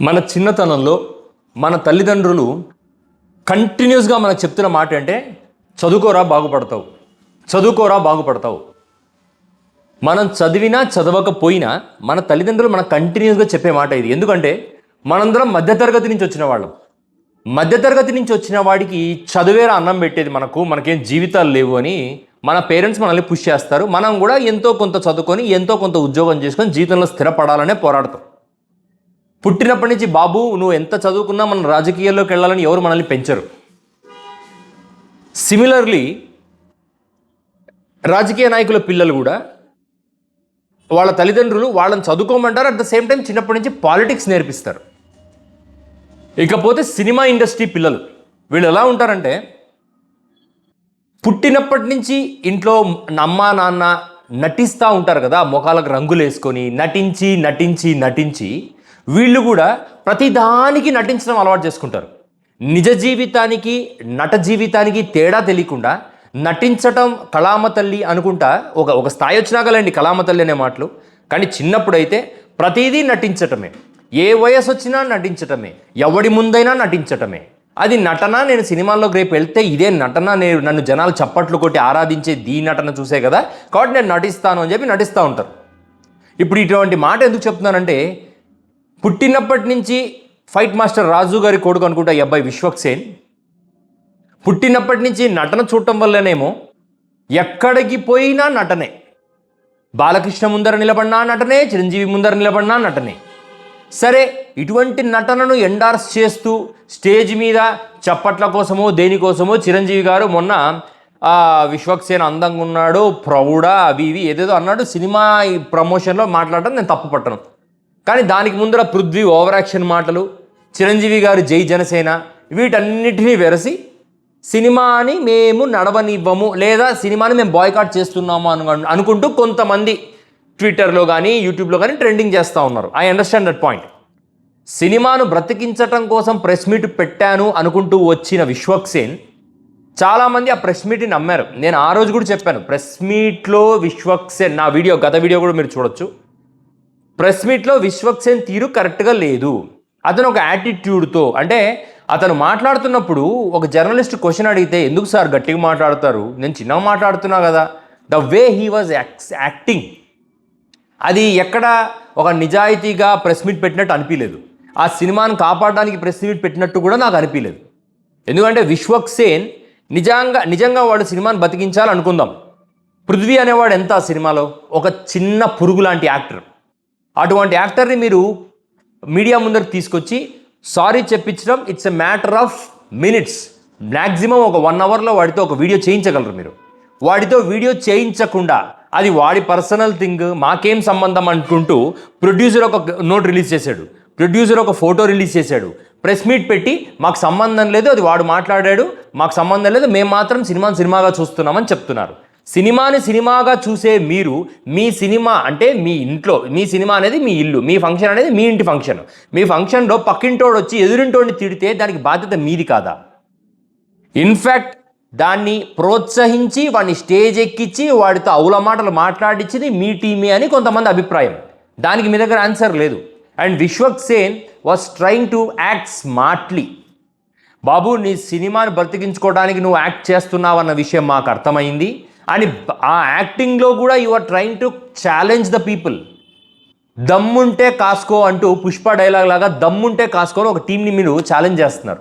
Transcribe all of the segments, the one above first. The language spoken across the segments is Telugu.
మన చిన్నతనంలో మన తల్లిదండ్రులు కంటిన్యూస్గా మనకు చెప్తున్న మాట అంటే చదువుకోరా బాగుపడతావు. చదువుకోరా బాగుపడతావు. మనం చదివినా చదవకపోయినా మన తల్లిదండ్రులు మనకు కంటిన్యూస్గా చెప్పే మాట ఇది. ఎందుకంటే మనందరం మధ్యతరగతి నుంచి వచ్చిన వాళ్ళం. మధ్యతరగతి నుంచి వచ్చిన వాడికి చదివేరా అన్నం పెట్టేది మనకు మనకేం జీవితాలు లేవు అని మన పేరెంట్స్ మనల్ని పుష్ చేస్తారు. మనం కూడా ఎంతో కొంత చదువుకొని ఎంతో కొంత ఉద్యోగం చేసుకొని జీవితంలో స్థిరపడాలనే పోరాడతాం. పుట్టినప్పటి నుంచి బాబు నువ్వు ఎంత చదువుకున్నా మన రాజకీయాల్లోకి వెళ్ళాలని ఎవరు మనల్ని పెంచరు. సిమిలర్లీ రాజకీయ నాయకుల పిల్లలు కూడా వాళ్ళ తల్లిదండ్రులు వాళ్ళని చదువుకోమంటారు అట్ ద సేమ్ టైం చిన్నప్పటి నుంచి పాలిటిక్స్ నేర్పిస్తారు. ఇకపోతే సినిమా ఇండస్ట్రీ పిల్లలు వీళ్ళు ఎలా ఉంటారంటే పుట్టినప్పటి నుంచి ఇంట్లో అమ్మ నాన్న నటిస్తూ ఉంటారు కదా ముఖాలకు రంగులు వేసుకొని నటించి నటించి నటించి వీళ్ళు కూడా ప్రతిదానికి నటించడం అలవాటు చేసుకుంటారు. నిజ జీవితానికి నట జీవితానికి తేడా తెలియకుండా నటించటం కళామ తల్లి అనుకుంటా ఒక ఒక స్థాయి వచ్చినాకలండి కళామ తల్లి అనే మాటలు. కానీ చిన్నప్పుడైతే ప్రతిదీ నటించటమే. ఏ వయసు వచ్చినా నటించటమే. ఎవడి ముందైనా నటించటమే. అది నటన నేను సినిమాల్లోకి రేపు వెళ్తే ఇదే నటన నేను నన్ను జనాలు చప్పట్లు కొట్టి ఆరాధించే దీ నటన చూసే కదా. కాబట్టి నేను నటిస్తాను అని చెప్పి నటిస్తూ ఉంటారు. ఇప్పుడు ఇటువంటి మాట ఎందుకు చెప్తున్నానంటే పుట్టినప్పటి నుంచి ఫైట్ మాస్టర్ రాజు గారి కొడుకు అనుకుంటా ఈ అబ్బాయి విశ్వక్సేన్ పుట్టినప్పటి నుంచి నటన చూడటం వల్లనేమో ఎక్కడికి పోయినా నటనే. బాలకృష్ణ ముందర నిలబడినా నటనే చిరంజీవి ముందర నిలబడినా నటనే. సరే ఇటువంటి నటనను ఎండార్స్ చేస్తూ స్టేజ్ మీద చప్పట్ల కోసమో దేనికోసమో చిరంజీవి గారు మొన్న విశ్వక్ సేన్ అందంగా ఉన్నాడు ప్రౌడా అవి ఇవి ఏదేదో అన్నాడు సినిమా ఈ ప్రమోషన్లో మాట్లాడటం నేను తప్పు పట్టను. కానీ దానికి ముందర పృథ్వీ ఓవర్ యాక్షన్ మాటలు చిరంజీవి గారు జై జనసేన వీటన్నిటినీ వెరసి సినిమాని మేము నడవనివ్వము లేదా సినిమాని మేము బాయ్కాట్ చేస్తున్నాము అను అనుకుంటూ కొంతమంది ట్విట్టర్లో కానీ యూట్యూబ్లో కానీ ట్రెండింగ్ చేస్తూ ఉన్నారు. I understand that point. సినిమాను బ్రతికించటం కోసం ప్రెస్ మీట్ పెట్టాను అనుకుంటూ వచ్చిన విశ్వక్సేన్ చాలామంది ఆ ప్రెస్ మీట్ని నమ్మారు. నేను ఆ రోజు కూడా చెప్పాను ప్రెస్ మీట్లో విశ్వక్సేన్ నా వీడియో గత వీడియో కూడా మీరు చూడొచ్చు. ప్రెస్ మీట్లో విశ్వక్సేన్ తీరు కరెక్ట్గా లేదు. అతను ఒక యాటిట్యూడ్తో అంటే అతను మాట్లాడుతున్నప్పుడు ఒక జర్నలిస్ట్ క్వశ్చన్ అడిగితే ఎందుకు సార్ గట్టిగా మాట్లాడతారు? నేను చిన్నగా మాట్లాడుతున్నా కదా. The way he was acting అది ఎక్కడ ఒక నిజాయితీగా ప్రెస్ మీట్ పెట్టినట్టు అనిపించలేదు ఆ సినిమాను కాపాడడానికి ప్రెస్ మీట్ పెట్టినట్టు కూడా నాకు అనిపించలేదు ఎందుకంటే విశ్వక్సేన్ నిజంగా నిజంగా వాడు సినిమాను బతికించాలనుకుందాం. పృథ్వీ అనేవాడు ఎంత ఆ సినిమాలో? ఒక చిన్న పురుగు లాంటి యాక్టర్. అటువంటి యాక్టర్ని మీరు మీడియా ముందరకు తీసుకొచ్చి sorry చెప్పించడం it's a matter of minutes maximum ఒక వన్ అవర్లో వాడితో ఒక వీడియో చేయించగలరు మీరు. వాడితో వీడియో చేయించకుండా అది వాడి పర్సనల్ థింగ్ మాకేం సంబంధం అనుకుంటూ ప్రొడ్యూసర్ ఒక నోట్ రిలీజ్ చేశాడు. ప్రొడ్యూసర్ ఒక ఫోటో రిలీజ్ చేశాడు. ప్రెస్ మీట్ పెట్టి మాకు సంబంధం లేదు అది వాడు మాట్లాడాడు. మాకు సంబంధం లేదు మేము మాత్రం సినిమాను సినిమాగా చూస్తున్నామని చెప్తున్నారు. సినిమాని సినిమాగా చూసే మీరు మీ సినిమా అంటే మీ ఇంట్లో మీ సినిమా అనేది మీ ఇల్లు మీ ఫంక్షన్ అనేది మీ ఇంటి ఫంక్షన్. మీ ఫంక్షన్లో పక్కింటోడు వచ్చి ఎదురింటోడిని తిడితే దానికి బాధ్యత మీది కాదా? ఇన్ఫ్యాక్ట్ దాన్ని ప్రోత్సహించి వాడిని స్టేజ్ ఎక్కించి వాడితో అవుల మాటలు మాట్లాడించింది మీ టీమే అని కొంతమంది అభిప్రాయం. దానికి మీ దగ్గర ఆన్సర్ లేదు. And Vishwak Sen was trying to act smartly. బాబు నీ సినిమాను బ్రతికించుకోవడానికి నువ్వు యాక్ట్ చేస్తున్నావు అన్న విషయం మాకు అర్థమైంది. అని ఆ యాక్టింగ్లో కూడా you are trying to challenge the people దమ్ముంటే కాసుకో అంటూ పుష్ప డైలాగ్ లాగా దమ్ముంటే కాస్కో అని ఒక టీంని మీరు ఛాలెంజ్ చేస్తున్నారు.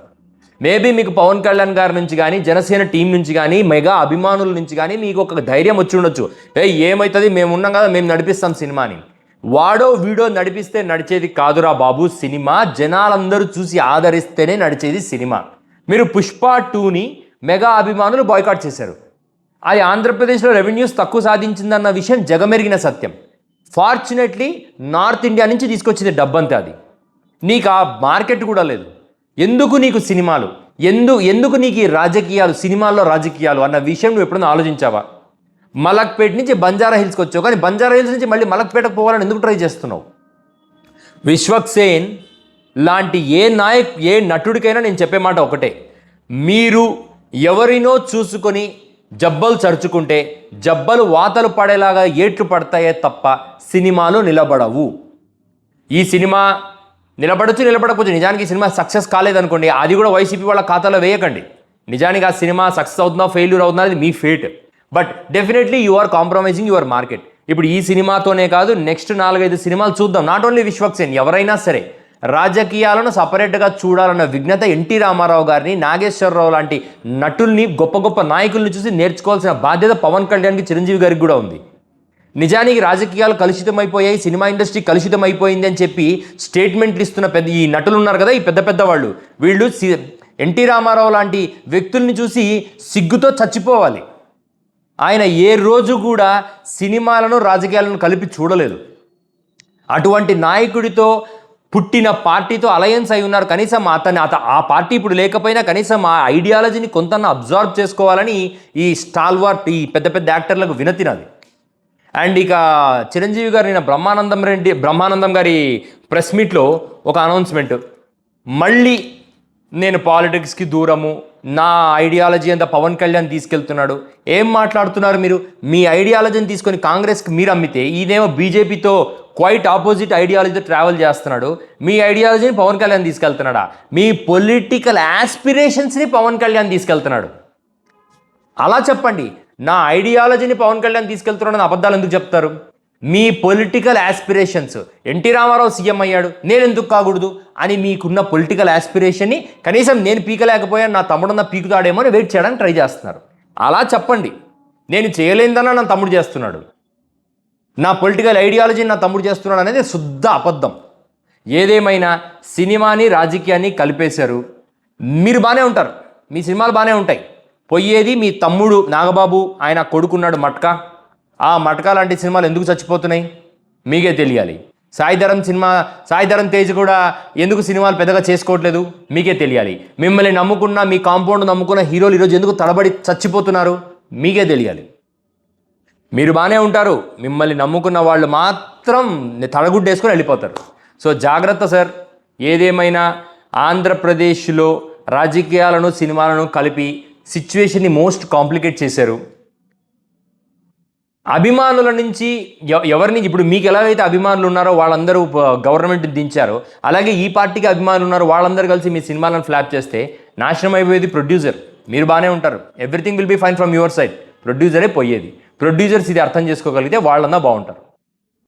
మేబీ మీకు పవన్ కళ్యాణ్ గారి నుంచి కానీ జనసేన టీం నుంచి కానీ మెగా అభిమానుల నుంచి కానీ మీకు ఒక ధైర్యం వచ్చి ఉండొచ్చు. ఏ ఏమవుతుంది మేము ఉన్నాం కదా మేము నడిపిస్తాం సినిమాని. వాడో వీడో నడిపిస్తే నడిచేది కాదురా బాబు సినిమా. జనాలందరూ చూసి ఆదరిస్తేనే నడిచేది సినిమా. మీరు పుష్ప టూని మెగా అభిమానులు బాయ్కాట్ చేశారు. అది ఆంధ్రప్రదేశ్లో రెవెన్యూస్ తక్కువ సాధించిందన్న విషయం జగమెరిగిన సత్యం. ఫార్చునేట్లీ నార్త్ ఇండియా నుంచి తీసుకొచ్చింది డబ్బంతే అది. నీకు ఆ మార్కెట్ కూడా లేదు. ఎందుకు నీకు సినిమాలు? ఎందు ఎందుకు నీకు ఈ రాజకీయాలు సినిమాల్లో రాజకీయాలు అన్న విషయం నువ్వు ఎప్పుడైనా ఆలోచించావా? మలక్పేట నుంచి బంజారా హిల్స్కి వచ్చావు కానీ బంజారా హిల్స్ నుంచి మళ్ళీ మలక్పేటకు పోవాలని ఎందుకు ట్రై చేస్తున్నావు? విశ్వక్ సేన్ లాంటి ఏ నాయక్ ఏ నటుడికైనా నేను చెప్పే మాట ఒకటే. మీరు ఎవరినో చూసుకొని జబ్బలు చరుచుకుంటే జబ్బలు వాతలు పడేలాగా ఏట్లు పడతాయే తప్ప సినిమాలు నిలబడవు. ఈ సినిమా నిలబడచ్చు నిలబడకపోవచ్చు నిజానికి సినిమా సక్సెస్ కాలేదనుకోండి అది కూడా వైసీపీ వాళ్ళ ఖాతాలో వేయకండి. నిజానికి ఆ సినిమా సక్సెస్ అవుతుందా ఫెయిల్యూర్ అవుతుందా అది మీ fate. But definitely you are compromising your market. ఇప్పుడు ఈ సినిమాతోనే కాదు నెక్స్ట్ నాలుగైదు సినిమాలు చూద్దాం. నాట్ ఓన్లీ విశ్వక్సేన్ ఎవరైనా సరే రాజకీయాలను సపరేట్గా చూడాలన్న విజ్ఞత ఎన్టీ రామారావు గారిని నాగేశ్వరరావు లాంటి నటుల్ని గొప్ప గొప్ప నాయకుల్ని చూసి నేర్చుకోవాల్సిన బాధ్యత పవన్ కళ్యాణ్కి చిరంజీవి గారికి కూడా ఉంది. నిజానికి రాజకీయాలు కలుషితమైపోయాయి సినిమా ఇండస్ట్రీ కలుషితమైపోయింది అని చెప్పి స్టేట్మెంట్లు ఇస్తున్న పెద్ద ఈ నటులు ఉన్నారు కదా ఈ పెద్ద పెద్ద వాళ్ళు వీళ్ళు సి- ఎన్టీ రామారావు లాంటి వ్యక్తుల్ని చూసి సిగ్గుతో చచ్చిపోవాలి. ఆయన ఏ రోజు కూడా సినిమాలను రాజకీయాలను కలిపి చూడలేదు. అటువంటి నాయకుడితో పుట్టిన పార్టీతో అలయన్స్ అయి ఉన్నారు. కనీసం అతని అత ఆ పార్టీ ఇప్పుడు లేకపోయినా కనీసం ఆ ఐడియాలజీని కొంత అబ్జర్వ్ చేసుకోవాలని ఈ స్టాల్వార్ట్ ఈ పెద్ద పెద్ద యాక్టర్లకు వినతినది అండ్ ఇక చిరంజీవి గారు నిన్న బ్రహ్మానందం రెడ్డి బ్రహ్మానందం గారి ప్రెస్ మీట్లో ఒక అనౌన్స్మెంట్ మళ్ళీ నేను పాలిటిక్స్కి దూరము. నా ఐడియాలజీ అంతా పవన్ కళ్యాణ్ తీసుకెళ్తున్నాడు. ఏం మాట్లాడుతున్నారు మీరు? మీ ఐడియాలజీని తీసుకొని కాంగ్రెస్కి మీరు అమ్మితే ఈయనేమో బీజేపీతో క్వైట్ ఆపోజిట్ ఐడియాలజీతో ట్రావెల్ చేస్తున్నాడు. మీ ఐడియాలజీని పవన్ కళ్యాణ్ తీసుకెళ్తున్నాడా? మీ పొలిటికల్ యాస్పిరేషన్స్ని పవన్ కళ్యాణ్ తీసుకెళ్తున్నాడు. అలా చెప్పండి. నా ఐడియాలజీని పవన్ కళ్యాణ్ తీసుకెళ్తున్నాడని అబద్ధాలు ఎందుకు చెప్తారు? మీ political aspirations NT Rama Rao CM అయ్యాడు. నేను ఎందుకు కాకూడదు? అని మీకున్న పొలిటికల్ యాస్పిరేషన్ని కనీసం నేను పీకలేకపోయాను నా తమ్ముడున్న పీకుతాడేమో అని వెయిట్ చేయడానికి ట్రై చేస్తున్నారు. అలా చెప్పండి. నేను చేయలేదన్నా నా తమ్ముడు చేస్తున్నాడు. నా పొలిటికల్ ఐడియాలజీని నా తమ్ముడు చేస్తున్నాడు అనేది శుద్ధ అబద్ధం. ఏదేమైనా సినిమాని రాజకీయాన్ని కలిపేశారు మీరు బాగానే ఉంటారు. మీ సినిమాలు బాగానే ఉంటాయి. పోయేది మీ తమ్ముడు నాగబాబు ఆయన కొడుకున్నాడు మట్కా. ఆ మట్కా లాంటి సినిమాలు ఎందుకు చచ్చిపోతున్నాయి? మీకే తెలియాలి. సాయిధరం సినిమా సాయిధరం తేజ్ కూడా ఎందుకు సినిమాలు పెద్దగా చేసుకోవట్లేదు? మీకే తెలియాలి. మిమ్మల్ని నమ్ముకున్న మీ కాంపౌండ్ నమ్ముకున్న హీరోలు ఈరోజు ఎందుకు తడబడి చచ్చిపోతున్నారు? మీకే తెలియాలి. మీరు బాగానే ఉంటారు. మిమ్మల్ని నమ్ముకున్న వాళ్ళు మాత్రం తడగుడ్డేసుకొని వెళ్ళిపోతారు. సో జాగ్రత్త సార్. ఏదేమైనా ఆంధ్రప్రదేశ్లో రాజకీయాలను సినిమాలను కలిపి సిచ్యువేషన్ని మోస్ట్ కాంప్లికేట్ చేశారు. అభిమానుల నుంచి ఎవ- ఎవరిని ఇప్పుడు మీకు ఎలాగైతే అభిమానులు ఉన్నారో వాళ్ళందరూ గవర్నమెంట్ దించారో అలాగే ఈ పార్టీకి అభిమానులు ఉన్నారో వాళ్ళందరూ కలిసి మీ సినిమాలను ఫ్లాప్ చేస్తే నాశనం అయిపోయేది ప్రొడ్యూసర్. మీరు బాగానే ఉంటారు. Everything will be fine from your side. ప్రొడ్యూసరే పోయేది. ప్రొడ్యూసర్స్ ఇది అర్థం చేసుకోగలిగితే వాళ్ళన్నా బాగుంటారు.